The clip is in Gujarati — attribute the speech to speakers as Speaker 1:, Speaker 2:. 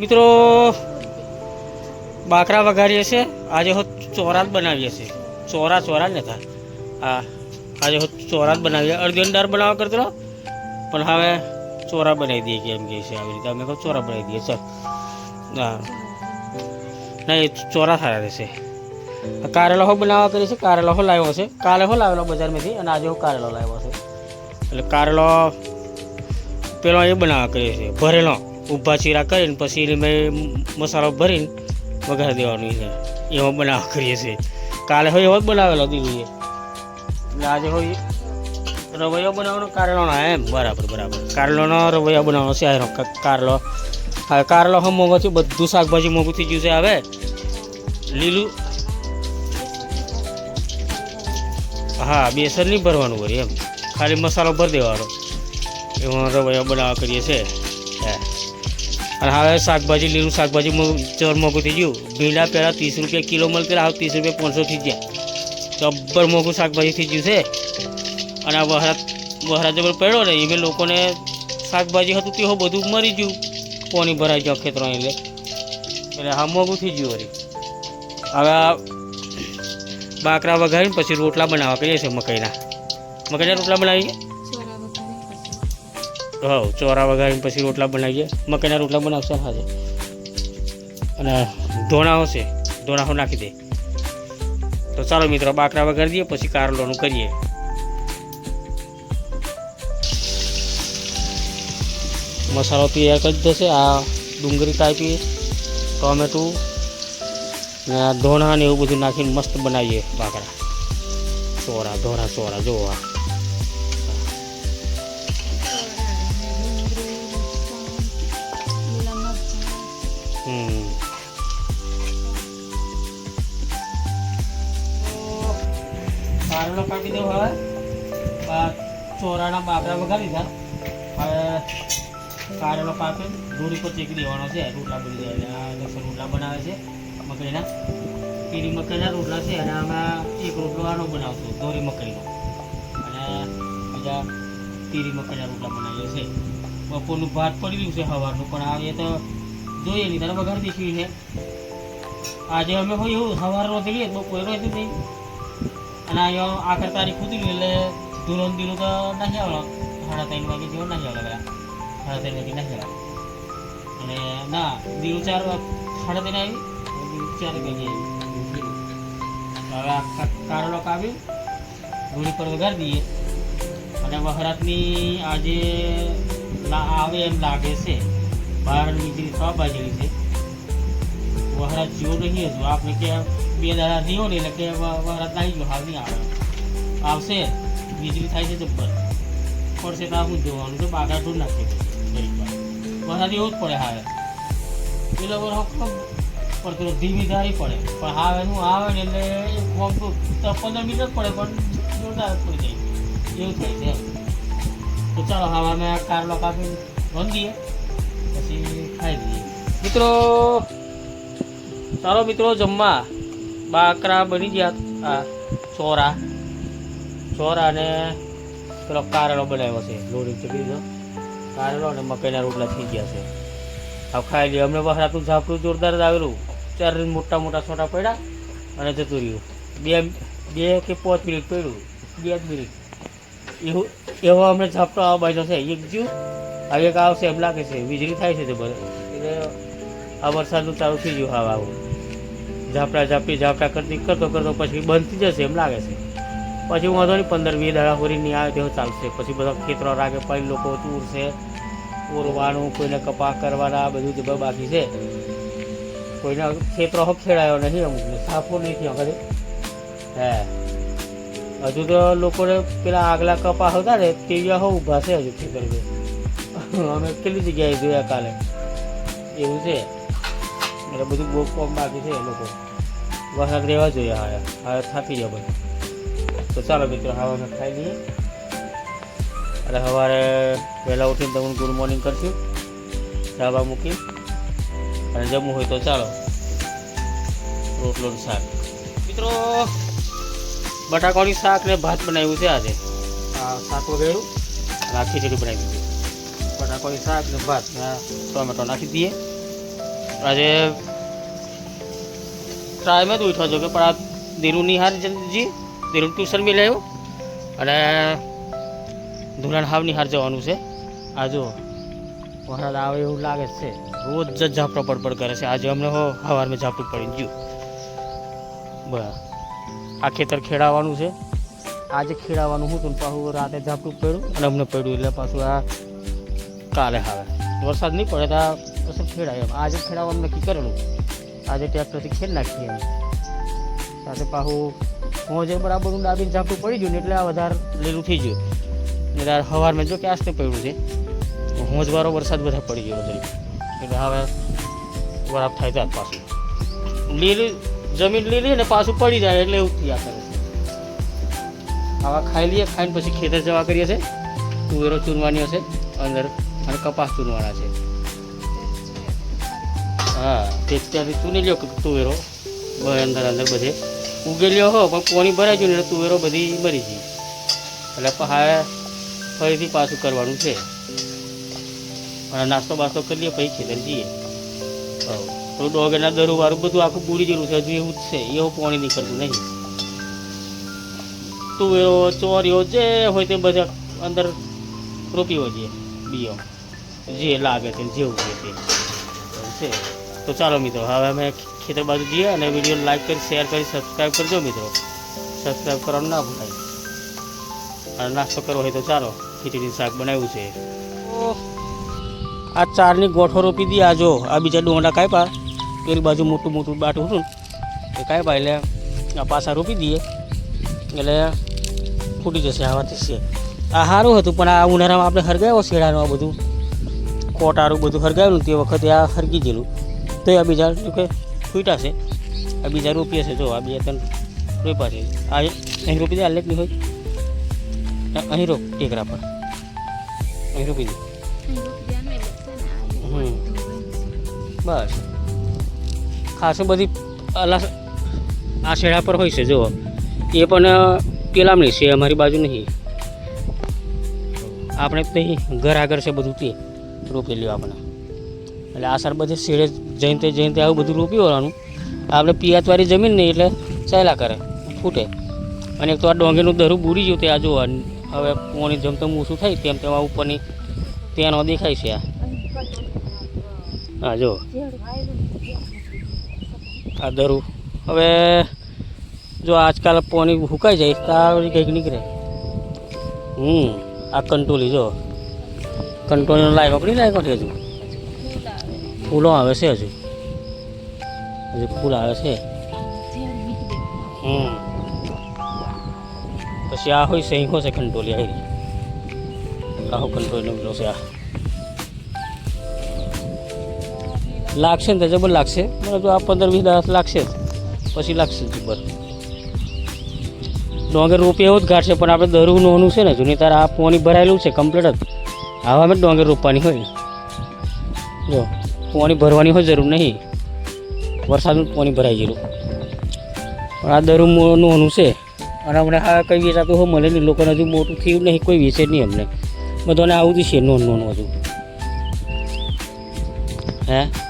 Speaker 1: મિત્રો, બાકરા વઘારીએ છે. આજે હો ચોરા બનાવીએ છીએ. ચોરા ચોરા જ નતા હા, આજે હો ચોરા બનાવીએ. અડધી અંડાર બનાવવા કરતો પણ હવે ચોરા બનાવી દઈએ કેમ કે છે. આવી રીતે અમે કહો ચોરા બનાવી દઈએ. ચાલ. હા. નહીં, ચોરા સારા રહેશે. કારેલો હો બનાવવા કરી છે કારેલો હો લાવ્યો છે. કાલે હો લાવેલો બજારમાંથી અને આજે હો કારેલો લાવ્યો છે. એટલે કારેલો પેલો એ બનાવવા કરીએ છીએ. ભરેલો. ઊભા ચીરા કરીને પછી મેં મસાલો ભરીને વઘારી દેવાનું છે. એવો બનાવવા કરીએ છીએ. કાલે હોય એવો જ બનાવેલો દીધું એટલે આજે હોય રવૈયો બનાવવાનો, કારેલોનો એમ, બરાબર બરાબર. કારલોનો, રવૈયો બનાવવાનો છે કારલો. હવે કારલો હમ મોંઘો થયું બધું શાકભાજી મોંઘું થઈ ગયું છે હવે. લીલું. હા, બેસન નહીં ભરવાનું હોય એમ. ખાલી મસાલો ભરી દેવાનો. એમાં રવૈયો બનાવવા કરીએ છીએ. અને હવે શાકભાજી, લીલું શાકભાજી ચર મોંઘું થઈ ગયું. ભીંડા પહેલાં ત્રીસ રૂપિયા કિલો મળતી હવે ત્રીસ રૂપિયા પાંચસો થઈ ગયા. જબ્બર મોંઘું શાકભાજી થઈ ગયું છે. અને આ વહરાત વહરાત જબર પડ્યો ને, એમાં લોકોને શાકભાજી હતું તે બધું મરી ગયું. પોણી ભરાઈ ગયો ખેતરો એટલે? એટલે હા, મોંઘું થઈ ગયું વળી. હવે બાકરા વઘારીને પછી રોટલા બનાવવા કહીએ છીએ મકાઈના. મકાઈના રોટલા બનાવીએ? હા, ચોરા વગાડીને પછી રોટલા બનાવીએ. મકાઈના રોટલા બનાવશે હાજે અને ધોણા છે, ધોણાઓ નાખી દે. તો ચાલો મિત્રો, બાકરા વઘારી દઈએ, પછી કારલોનું કરીએ. મસાલો તૈયાર કરી દેશે, આ ડુંગળી કાપી ટોમેટું, ને આ ધોણા ને એવું બધું નાખીને મસ્ત બનાવીએ બાકરા. ચોરા ધોરા ચોરા જોવા કારેલો કાપી દેવો હવે ચોરાના બાકરા વગાડી દીધા હવે કારેલો કાપી દૂરી પર ચેકી દેવાનો છે, રોટલા બની જાય લસણ રોટલા બનાવે છે, મકાઈના. પીરી મકાઈના રોટલા છે, અને આમાં એક રોટલો આનો બનાવશું, દોરી મકડીનો અને બીજા પીરી મકાઈના રોટલા બનાવીએ છે. બપોરનું ભાત પડી રહ્યું છે સવારનું, પણ આ એ તો જોઈએ નહીં, તારે વઘાર દેખી છે. આજે અમે હોય એવું, સવાર રોધેલી બપોરે રોજ નહીં. અને આ આખર તારીખ ઉતરી એટલે ધૂળો દીનું તો નાખી આવેલો સાડા ત્રણ વાગે જેવો નાખી પેલા. સાડા ત્રણ વાગે નાખી આવેલા અને ના દીનું ચાર સાડા ત્રણ આવી? ચાર વાગે હવે આ કા- કારેલો કાપી ધૂળી પર વગાડી દઈએ. અને વહરાતની આજે આવે એમ લાગે છે. બહાર વીજળી થવા બાજેલી છે. વહરાત જીવો નહીં હજુ આપણે કે બે દાડા નહીં હોય એટલે કે વ- વહરાત આવી હાલ નહીં આવે. આવશે. વીજળી થાય છે જબ્બર પડશે તો હું જોવાનું છે બાગા ઢોર નાખી વરસાદ એવું જ પડે હાવે પેલો વરસાદ પડતો ધીમી ધારી પડે. પણ હાવે હું આવે ને એટલે ફોર્મ તો પંદર મિનિટ પડે, પણ જોરદાર પડી જાય. એવું થાય છે તો ચાલો હવે અમે આ કારલો કાપી બંધ દઈએ પછી ખાઈ લઈએ. મિત્રો ચાલો મિત્રો જમવા બાકરા બની ગયા. આ ચોરા. ચોરા અને પેલો કારેલો બનાવ્યો છે. લોડી દીધો કારેલો અને મકાઈના રોટલા થઈ ગયા છે. હવે ખાઈ લઈએ અમને વહરાતું ઝાપટું જોરદાર જ આવેલું. ચાર મોટા મોટા છોટા પડ્યા અને જતું રહ્યું. બે બે કે પાંચ મિનિટ પડ્યું. બે જ મિનિટ. એવું, એવો અમને ઝાપટો આવવા બાજુ છે. એક જ્યુ હવે એક આવશે એમ લાગે છે. વીજળી થાય છે તે બધે એટલે આ વરસાદનું ચાલુ થઈ ગયું હવા આવું ઝાપટા ઝાપટી ઝાપટા કરતી કરતો કરતો પછી થઈ જશે એમ લાગે છે. પછી વાંધો નહીં, પંદર વીસ દાડા હોરી નહીં આવે તેવું ચાલશે. પછી બધા ખેતરો રાખે પછી લોકો તૂરશે ઓરવાનું કોઈને કપા કરવાના બધું જ બાકી છે. કોઈને ખેતરો ખેડાયો નહીં અમુકને સાફો નહીં થયો કદી. હે. હજુ તો લોકોને પેલા આગલા કપા હતા ને તે હો ઊભા છે હજુ ખેતર અમે કેટલી જગ્યાએ જોયા કાલે? એવું છે. એટલે બધું બહુ કોમ બાકી છે એ લોકો. વરસાદ રહેવા જોઈએ હા હા થાકી જાય બધું. તો ચાલો મિત્રો હા અમે ખાઈ લઈએ. અને સવારે વહેલા ઉઠીને તમને ગુડ મોર્નિંગ કરશું ધાબા મૂકી અને જમવું હોય તો ચાલો. રોટલોનું શાક. મિત્રો બટાકાની શાક ને ભાત બનાવ્યું છે આજે. આ શાક વગેરું રાખી ખીચડી બનાવી દીધી. બટાકાની શાક ને ભાત. ટોમેટો નાખી દઈએ. આજે ટ્રાયમાં જ ઉઠ્યો છો કે પણ આ ધીરુ નિહાર જી દિલુ ટ્યુશન બી લેવું અને ધુલાન હાવ નિહાર જવાનું છે. આ જો વરસાદ આવે એવું લાગે છે. રોજ જ ઝાપડો પડપડ કરે છે. આજે અમને હો સવારમાં ઝાપટું પડીને ગયું. બસ. આ ખેતર ખેડાવવાનું છે. આજે ખેડાવવાનું હતું પાછું રાતે ઝાપડું પડ્યું અને અમને પડ્યું એટલે પાછું આ કાલે આવે. વરસાદ નહીં પડે તો આ પછી ખેડાય એમ આજે ખેડાવાનું નક્કી કરેલું. આજે ટ્રેક્ટરથી ખેડ નાખીએ એમ સાથે પાછું હોજે બરાબર દાબીને ઝાપટું પડી ગયું ને એટલે આ વધારે લીલું થઈ ગયું. ને હવાર મેં જો કે ને પડ્યું છે હોજવાળો વરસાદ બધા પડી ગયો બધે એટલે હવે બરાબર થાય ત્યાં પાછું. લીલી, જમીન લીલી ને પાછું પડી જાય એટલે એવું થયા કરે આવા ખાઈ લઈએ, ખાઈને પછી ખેતર જવા કરીએ છીએ. તુવેરો ચૂનવાની હશે, અંદર અને કપાસ ચૂનવાના છે. હા તે ત્યાંથી ચૂની લ્યો તુવેરો. અંદર અંદર બધે. ઉગેલ્યો હો, પણ પોણી ભરાઈ ગયું ને તુવેરો બધી મરી ગઈ. એટલે પહા ફરીથી પાછું કરવાનું છે. અને નાસ્તો બાસ્તો કરી લઈએ પછી ખેતર જઈએ. હા. તો ડોગરના દરું વાળું બધું આખું બુડી ગયેલું છે, હજુ એવું જ છે. એવું પાણી નીકળતું નહીં. તુવેરો, ચોરીઓ જે હોય તે બધા અંદર રોપ્યો છે બીઓ જે લાગે છે જેવું છે તે. છે. તો ચાલો મિત્રો, હવે અમે ખેતર બાજુ જઈએ અને વીડિયો લાઈક કરી શેર કરી સબસ્ક્રાઈબ કરજો મિત્રો. સબસ્ક્રાઈબ કરવાનું ના ભૂલાય. અને નાસ્તો કરવો હોય તો ચાલો ખીચડી શાક બનાવ્યું છે. આ ચારની ગોઠો રોપી દી આ જો, આ બીજા ડોંડા કાપ્યા. પેલી બાજુ મોટું મોટું બાટું હતું એ કાપ્યા એટલે આ પાછા રોપી દઈએ. એટલે ફૂટી જશે, આવાથી છે. આ સારું હતું, પણ આ ઉનાળામાં આપણે હરગાવ્યો શેડાનું આ બધું. કોટારું બધું હરગાવ્યું તે વખતે આ હરગી ગયેલું. તો આ બીજા કે છૂટા છે. આ બીજા રોપીએ છે જો આ બે ત્રણ રૂપિયા છે. આ અહીં રોપી દે આ નહીં હોય. અહીં રોપ ટેકરા પર અહીં રોપી દે. બસ. ખાસું બધી અલા આ શેડા પર હોય છે જો એ પણ પેલામણી છે અમારી બાજુ નહીં. આપણે તો ઘર આગળ છે બધું તે. રોપેલું આપણે. એટલે આ સાર બધે શેડે જઈને તે જઈને આવું બધું રોપી વળવાનું. આપણે પિયાતવાળી જમીન નહીં એટલે ચાલ્યા કરે, ફૂટે. અને એક તો આ ડોંગેનું દરું બૂરી ગયું તે આ જો હવે પોણી જેમ તેમ ઓછું થાય તેમ તેમ આ ઉપરની તેનો દેખાય છે આ. હા જો. આ દરું. હવે જો આજકાલ પોણી હુકાઈ જાય તો આ કંઈક નીકળે. હમ, આ કંટોલી જો. કંટોલીનો લાઈવ આપણી લાઈવ નથી હજુ? ફૂલો આવે છે હજુ. હજુ ફૂલ આવે છે. હમ. પછી આ હોય સહી છે કંટોલી આવી. આહો, કંટોલીનો પેલો છે આ. લાગશે ને જબર લાગશે. મને તો આ પંદર વીસ દસ લાગશે પછી લાગશે જબર. ડોંગર રોપી એવો જ ઘાટ છે, પણ આપણે દરું નોનું છે ને જૂની તાર આ પોણી ભરાયેલું છે કમ્પ્લીટ જ. આવામાં જ ડોંગર રોપવાની હોય. જો. પોણી ભરવાની હોય જરૂર નહીં. વરસાદનું પાણી ભરાઈ ગયેલું. પણ આ દરું નોનું છે. અને અમને હા કંઈ વેચાતું હોય, મળે નહીં. લોકોને હજુ મોટું થયું નહીં, કોઈ વેચે નહીં અમને. બધાને આવું જ છે નોન નોન હજુ. હે?